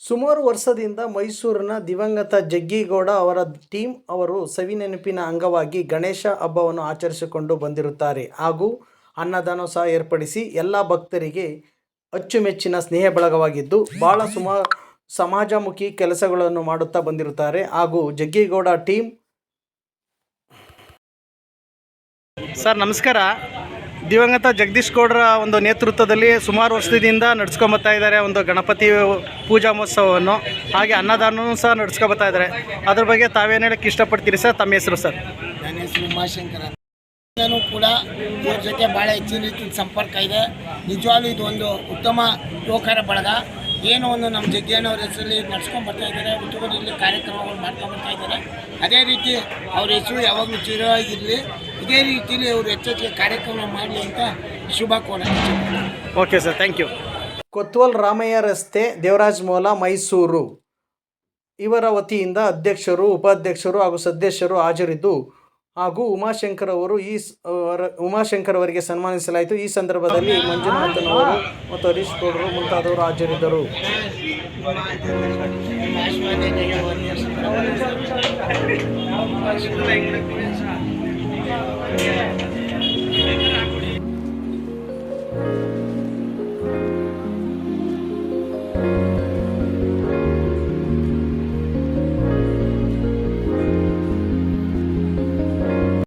ಸುಮಾರು ವರ್ಷದಿಂದ ಮೈಸೂರಿನ ದಿವಂಗತ ಜಗ್ಗಿಗೌಡ ಅವರ ಟೀಮ್ ಅವರು ಸವಿನೆನಪಿನ ಅಂಗವಾಗಿ ಗಣೇಶ ಹಬ್ಬವನ್ನು ಆಚರಿಸಿಕೊಂಡು ಬಂದಿರುತ್ತಾರೆ. ಹಾಗೂ ಅನ್ನದಾನ ಸಹ ಏರ್ಪಡಿಸಿ ಎಲ್ಲ ಭಕ್ತರಿಗೆ ಅಚ್ಚುಮೆಚ್ಚಿನ ಸ್ನೇಹ ಬಳಗವಾಗಿದ್ದು ಭಾಳ ಸುಮಾ, ಸಮಾಜಮುಖಿ ಕೆಲಸಗಳನ್ನು ಮಾಡುತ್ತಾ ಬಂದಿರುತ್ತಾರೆ. ಹಾಗೂ ಜಗ್ಗಿಗೌಡ ಟೀಮ್ ಸರ್, ನಮಸ್ಕಾರ. ದಿವಂಗತ ಜಗದೀಶ್ ಗೌಡರ ಒಂದು ನೇತೃತ್ವದಲ್ಲಿ ಸುಮಾರು ವರ್ಷದಿಂದ ನಡ್ಸ್ಕೊಂಬತ್ತಾ ಇದ್ದಾರೆ ಒಂದು ಗಣಪತಿ ಪೂಜಾ ಮಹೋತ್ಸವವನ್ನು. ಹಾಗೆ ಅನ್ನದಾನವೂ ಸಹ ನಡ್ಸ್ಕೊಬತ್ತಾ ಇದ್ದಾರೆ. ಅದ್ರ ಬಗ್ಗೆ ತಾವೇನು ಹೇಳಕ್ಕೆ ಇಷ್ಟಪಡ್ತೀರಿ ಸರ್? ತಮ್ಮ ಹೆಸರು ಸರ್? ನನ್ನ ಹೆಸರು ಉಮಾಶಂಕರ ನಾನು ಕೂಡ ಇವ್ರ ಜೊತೆ ಭಾಳ ಹೆಚ್ಚಿನ ರೀತಿಯ ಸಂಪರ್ಕ ಇದೆ. ನಿಜವಾಗ್ಲೂ ಇದು ಒಂದು ಉತ್ತಮ ಯುವಕರ ಬಳಗ. ಏನೋ ಒಂದು ನಮ್ಮ ಜಗ್ಗಿಯನ್ನವ್ರ ಹೆಸರಲ್ಲಿ ನಡ್ಸ್ಕೊಂಡು ಬರ್ತಾ ಇದ್ದಾರೆ. ಉತ್ತುವರಿಯಲ್ಲಿ ಕಾರ್ಯಕ್ರಮಗಳು ಮಾಡ್ಕೊಂಡು ಬರ್ತಾ ಇದ್ದಾರೆ. ಅದೇ ರೀತಿ ಅವ್ರ ಹೆಸರು ಯಾವಾಗಲೂ ಚಿರವಾಗಿರಲಿ ಇದೇ ರೀತಿಯಲ್ಲಿ ಅವರು ಹೆಚ್ಚೆಚ್ಚಿಗೆ ಕಾರ್ಯಕ್ರಮ ಮಾಡಲಿ ಅಂತ ಶುಭ okay sir thank you Kotwal Ramaiah ರಸ್ತೆ ದೇವರಾಜ್ ಮೋಲ ಮೈಸೂರು ಇವರ ವತಿಯಿಂದ ಅಧ್ಯಕ್ಷರು ಉಪಾಧ್ಯಕ್ಷರು ಹಾಗೂ ಸದಸ್ಯರು ಹಾಜರಿದ್ದು ಹಾಗೂ ಉಮಾಶಂಕರ್ ಅವರು ಈ ಅವರ- ಉಮಾಶಂಕರ್ ಅವರಿಗೆ ಸನ್ಮಾನಿಸಲಾಯಿತು ಈ ಸಂದರ್ಭದಲ್ಲಿ ಮಂಜುನಾಥನವರು ಮತ್ತು ಹರೀಶ್ ಗೌಡರು ಮುಂತಾದವರು ಹಾಜರಿದ್ದರು